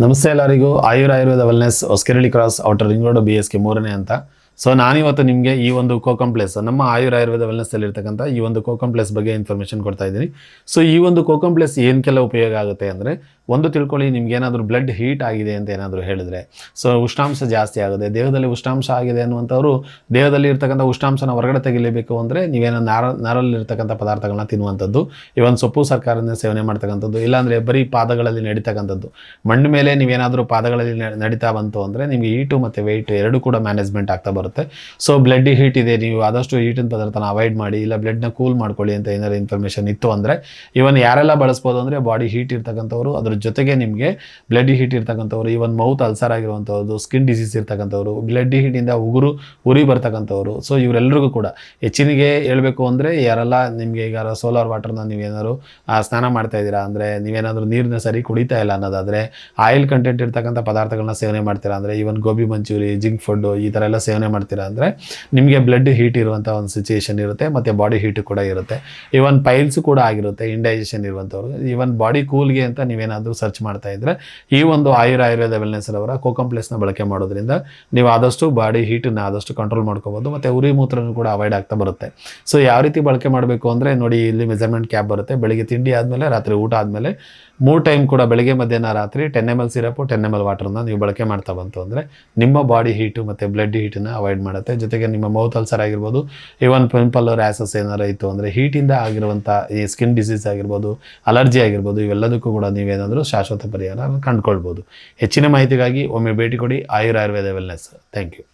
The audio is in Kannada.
ನಮಸ್ತೆ ಎಲ್ಲರಿಗೂ, Ayur Ayurveda wellness Hosakerehalli cross outer ring road B S K ಮೂರನೇ ಅಂತ. ಸೊ ನಾನಿವತ್ತು ನಿಮಗೆ ಈ ಒಂದು ಕೋಕಂಪ್ಲೇಸ್ ನಮ್ಮ ಆಯುರ್ ಆಯುರ್ವೇದ ವೆಲ್ನೆಸ್ ಅಲ್ಲಿ ಇರ್ತಕ್ಕಂಥ ಈ ಒಂದು ಕೋಕಂಪ್ಲೇಸ್ ಬಗ್ಗೆ ಇನ್ಫಾರ್ಮೇಷನ್ ಕೊಡ್ತಾ ಇದ್ದೀನಿ. ಸೊ ಈ ಒಂದು ಕೋಕಂಪ್ಲೇಸ್ ಏನಕ್ಕೆಲ್ಲ ಉಪಯೋಗ ಆಗುತ್ತೆ ಅಂದರೆ, ಒಂದು ತಿಳ್ಕೊಳ್ಳಿ ನಿಮ್ಗೆ ಏನಾದರೂ ಬ್ಲಡ್ ಹೀಟ್ ಆಗಿದೆ ಅಂತ ಏನಾದರೂ ಹೇಳಿದ್ರೆ. ಸೊ ಉಷ್ಣಾಂಶ ಜಾಸ್ತಿ ಆಗುತ್ತೆ. ದೇಹದಲ್ಲಿ ಉಷ್ಣಾಂಶ ಆಗಿದೆ ಅನ್ನುವಂಥವ್ರು ದೇಹದಲ್ಲಿ ಇರ್ತಕ್ಕಂಥ ಉಷ್ಣಾಂಶನ ಹೊರಗಡೆ ತೆಗಿಲೇಬೇಕು ಅಂದರೆ ನೀವೇನೋ ನಾರ ನರಲ್ಲಿರ್ತಕ್ಕಂಥ ಪದಾರ್ಥಗಳನ್ನ ತಿನ್ನುವಂಥದ್ದು ಇವನ್ ಸೊಪ್ಪು ಸರ್ಕಾರದಿಂದ ಸೇವನೆ ಮಾಡ್ತಕ್ಕಂಥದ್ದು, ಇಲ್ಲಾಂದರೆ ಬರೀ ಪಾದಗಳಲ್ಲಿ ನಡೀತಕ್ಕಂಥದ್ದು. ಮಣ್ಣು ಮೇಲೆ ನೀವೇನಾದರೂ ಪಾದಗಳಲ್ಲಿ ನಡೀತಾ ಬಂತು ಅಂದರೆ ನಿಮಗೆ ಈಟು ಮತ್ತು ವೆಯ್ಟ್ ಎರಡು ಕೂಡ ಮ್ಯಾನೇಜ್ಮೆಂಟ್ ಆಗ್ತಾ ಸೊ ಬ್ಲಡ್ ಹೀಟ್ ಇದೆ, ನೀವು ಆದಷ್ಟು ಹೀಟಿನ ಪದಾರ್ಥನ ಅವಾಯ್ಡ್ ಮಾಡಿ, ಇಲ್ಲ ಬ್ಲಡ್ನ ಕೂಲ್ ಮಾಡ್ಕೊಳ್ಳಿ ಅಂತ ಏನಾದ್ರು ಇನ್ಫಾರ್ಮೇಷನ್ ಇತ್ತು ಅಂದರೆ ಇವನ್ ಯಾರೆಲ್ಲ ಬಳಸ್ಬೋದು ಅಂದರೆ ಬಾಡಿ ಹೀಟ್ ಇರ್ತಕ್ಕಂಥವ್ರು, ಅದ್ರ ಜೊತೆಗೆ ನಿಮಗೆ ಬ್ಲಡ್ ಹೀಟ್ ಇರ್ತಕ್ಕಂಥವ್ರು ಇವನ್ ಮೌತ್ ಅಲ್ಸರ್ ಆಗಿರುವಂಥವ್ರು ಸ್ಕಿನ್ ಡಿಸೀಸ್ ಇರ್ತಕ್ಕಂಥವ್ರು ಬ್ಲಡ್ ಹೀಟಿಂದ ಉಗುರು, ಉರಿ ಬರ್ತಕ್ಕಂಥವ್ರು. ಸೊ ಇವರೆಲ್ಲರಿಗೂ ಕೂಡ ಹೆಚ್ಚಿನಿಗೆ ಹೇಳಬೇಕು ಅಂದರೆ, ಯಾರೆಲ್ಲ ನಿಮಗೆ ಈಗ ಸೋಲಾರ್ ವಾಟರ್ನ ನೀವೇನಾದ್ರು ಸ್ನಾನ ಮಾಡ್ತಾ ಇದ್ದೀರಾ ಅಂದರೆ ನೀವೇನಾದರೂ ನೀರನ್ನ ಸರಿ ಕುಡಿತಾ ಇಲ್ಲ ಅನ್ನೋದಾದರೆ ಆಯಿಲ್ ಕಂಟೆಂಟ್ ಇರ್ತಕ್ಕಂಥ ಪದಾರ್ಥಗಳನ್ನ ಸೇವನೆ ಮಾಡ್ತೀರಾ ಅಂದರೆ even gobi Manchurian, junk food ಈ ಥರ ಎಲ್ಲ ಸೇವನೆ ಮಾಡ್ತೀರಾ ಅಂದರೆ ನಿಮಗೆ ಬ್ಲಡ್ ಹೀಟ್ ಇರುವಂಥ ಒಂದು ಸಿಚುಯೇಷನ್ ಇರುತ್ತೆ, ಮತ್ತು ಬಾಡಿ ಹೀಟ್ ಕೂಡ ಇರುತ್ತೆ. ಈವನ್ ಪೈಲ್ಸ್ ಕೂಡ ಆಗಿರುತ್ತೆ ಇಂಡೈಜೆಷನ್ ಇರುವಂಥವ್ರು ಈವನ್ ಬಾಡಿ ಕೂಲ್ಗೆ ಅಂತ ನೀವೇನಾದರೂ ಸರ್ಚ್ ಮಾಡ್ತಾ ಇದ್ರೆ, ಈ ಒಂದು ಆಯುರ್ ಆಯುರ್ವೇದ ವೆಲ್ನೆಸ್ ಅವರ ಕೋಕಂಪ್ಲೆಸ್ನ ಬಳಕೆ ಮಾಡೋದ್ರಿಂದ ನೀವು ಆದಷ್ಟು ಬಾಡಿ ಹೀಟನ್ನು ಆದಷ್ಟು ಕಂಟ್ರೋಲ್ ಮಾಡ್ಕೋಬೋದು, ಮತ್ತು ಉರಿ ಮೂತ್ರನೂ ಕೂಡ ಅವಾಯ್ಡ್ ಆಗ್ತಾ ಬರುತ್ತೆ. ಸೊ ಯಾವ ರೀತಿ ಬಳಕೆ ಮಾಡಬೇಕು ಅಂದರೆ, ನೋಡಿ ಇಲ್ಲಿ ಮೆಜರ್ಮೆಂಟ್ ಕ್ಯಾಪ್ ಬರುತ್ತೆ. ಬೆಳಿಗ್ಗೆ ತಿಂಡಿ ಆದಮೇಲೆ, ರಾತ್ರಿ ಊಟ ಆದಮೇಲೆ, ಮೂರು ಟೈಮ್ ಕೂಡ ಬೆಳಗ್ಗೆ, ಮಧ್ಯಾಹ್ನ, ರಾತ್ರಿ ten M L syrup ten M L ವಾಟರ್ನ ನೀವು ಬಳಕೆ ಮಾಡ್ತಾ ಬಂತು ಅಂದರೆ, ನಿಮ್ಮ ಬಾಡಿ ಹೀಟು ಮತ್ತು ಬ್ಲಡ್ ಹೀಟನ್ನು ಅವಾಯ್ಡ್ ಮಾಡುತ್ತೆ. ಜೊತೆಗೆ ನಿಮ್ಮ ಮೌತ್ ಅಲ್ಸರ್ ಆಗಿರ್ಬೋದು ಇವನ್ ಪಿಂಪಲ್ ರ್ಯಾಸಸ್ ಏನಾರು ಇತ್ತು ಅಂದರೆ ಹೀಟಿಂದ ಆಗಿರುವಂಥ ಈ ಸ್ಕಿನ್ ಡಿಸೀಸ್ ಆಗಿರ್ಬೋದು ಅಲರ್ಜಿ ಆಗಿರ್ಬೋದು, ಇವೆಲ್ಲದಕ್ಕೂ ಕೂಡ ನೀವೇನಾದರೂ ಶಾಶ್ವತ ಪರಿಹಾರ ಕಂಡುಕೊಳ್ಬೋದು. ಹೆಚ್ಚಿನ ಮಾಹಿತಿಗಾಗಿ ಒಮ್ಮೆ ಭೇಟಿ ಕೊಡಿ. Ayur Ayurveda wellness thank you